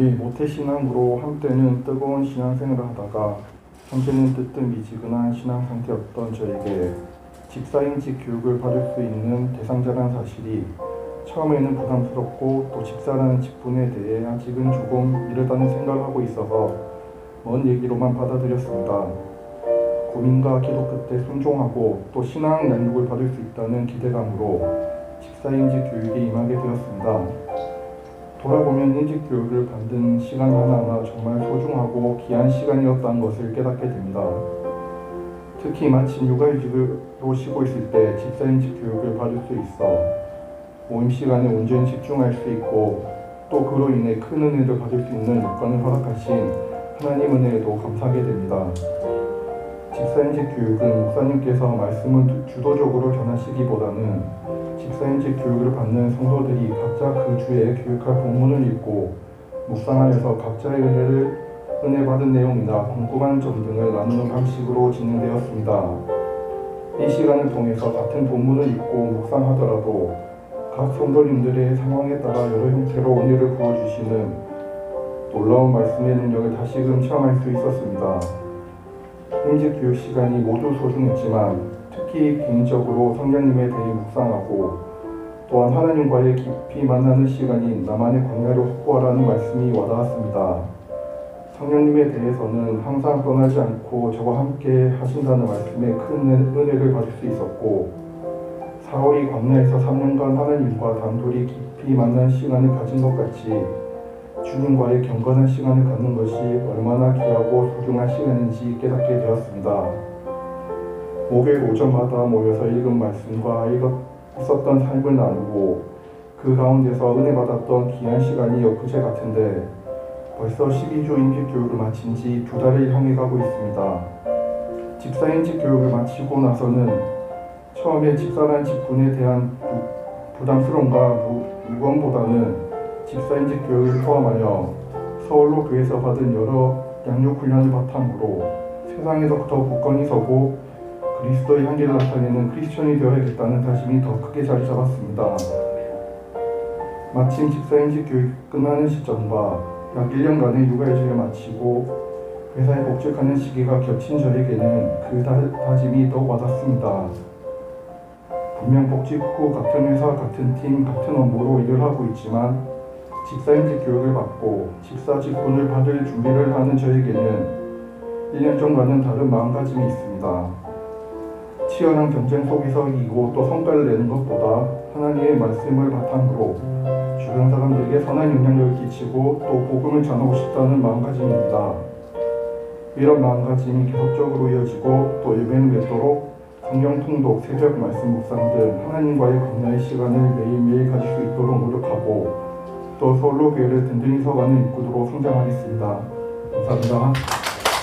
예, 모태신앙으로 한때는 뜨거운 신앙생활을 하다가 현재는 뜨뜻미지근한 신앙 상태였던 저에게 집사인직 교육을 받을 수 있는 대상자라는 사실이 처음에는 부담스럽고 또 집사라는 직분에 대해 아직은 조금 이르다는 생각을 하고 있어서 먼 얘기로만 받아들였습니다. 고민과 기도 끝에 순종하고 또 신앙 양육을 받을 수 있다는 기대감으로 집사인직 교육에 임하게 되었습니다. 돌아보면 인직 교육을 받는 시간 하나하나 정말 소중하고 귀한 시간이었다는 것을 깨닫게 됩니다. 특히 마침 육아휴직으로 쉬고 있을 때 집사인직 교육을 받을 수 있어 모임 시간에 온전히 집중할 수 있고 또 그로 인해 큰 은혜를 받을 수 있는 여건을 허락하신 하나님 은혜에도 감사하게 됩니다. 집사인직 교육은 목사님께서 말씀을 주도적으로 전하시기보다는 집 사인직 교육을 받는 성도들이 각자 그 주에 교육할 본문을 읽고 묵상하면서 각자의 은혜를 은혜 받은 내용이나 궁금한 점 등을 나누는 방식으로 진행되었습니다. 이 시간을 통해서 같은 본문을 읽고 묵상하더라도 각 성도님들의 상황에 따라 여러 형태로 은혜를 부어주시는 놀라운 말씀의 능력을 다시금 체험할 수 있었습니다. 임직 교육 시간이 모두 소중했지만 특히 개인적으로 성령님에 대해 묵상하고 또한 하나님과의 깊이 만나는 시간인 나만의 광야를 확보하라는 말씀이 와닿았습니다. 성령님에 대해서는 항상 떠나지 않고 저와 함께 하신다는 말씀에 큰 은- 은혜를 받을 수 있었고 사울이 광야에서 3년간 하나님과 단둘이 깊이 만난 시간을 가진 것 같이 주님과의 경건한 시간을 갖는 것이 얼마나 귀하고 소중한 시간인지 깨닫게 되었습니다. 목요일 오전마다 모여서 읽은 말씀과 읽었, 있었던 삶을 나누고 그 가운데서 은혜 받았던 귀한 시간이 엊그제 같은데 벌써 12주 인식 교육을 마친 지 두 달을 향해 가고 있습니다. 집사인직 교육을 마치고 나서는 처음에 집사란 직분에 대한 부, 부담스러움과 무, 무건보다는 집사인직 교육을 포함하여 서울로 교회에서 받은 여러 양육 훈련을 바탕으로 세상에서 더 굳건히 서고 그리스도의 향기를 나타내는 크리스천이 되어야겠다는 다짐이 더 크게 자리 잡았습니다. 마침 집사인직 교육 끝나는 시점과 약 1년간의 육아휴직을 마치고 회사에 복직하는 시기가 겹친 저에게는 그 다, 다짐이 더욱 와닿습니다. 분명 복직 후 같은 회사, 같은 팀, 같은 업무로 일을 하고 있지만 집사인직 교육을 받고 집사 직분을 받을 준비를 하는 저에게는 1년 전과는 다른 마음가짐이 있습니다. 치열한 경쟁 속에서 이기고 또 성과를 내는 것보다 하나님의 말씀을 바탕으로 주변 사람들에게 선한 영향력을 끼치고 또 복음을 전하고 싶다는 마음가짐입니다. 이런 마음가짐이 계속적으로 이어지고 또 예배는 맺도록 성경 통독, 새벽 말씀 묵상 등 하나님과의 관계의 시간을 매일매일 가질 수 있도록 노력하고 또 서울로 교회를 든든히 서가는 입구도로 성장하겠습니다. 감사합니다.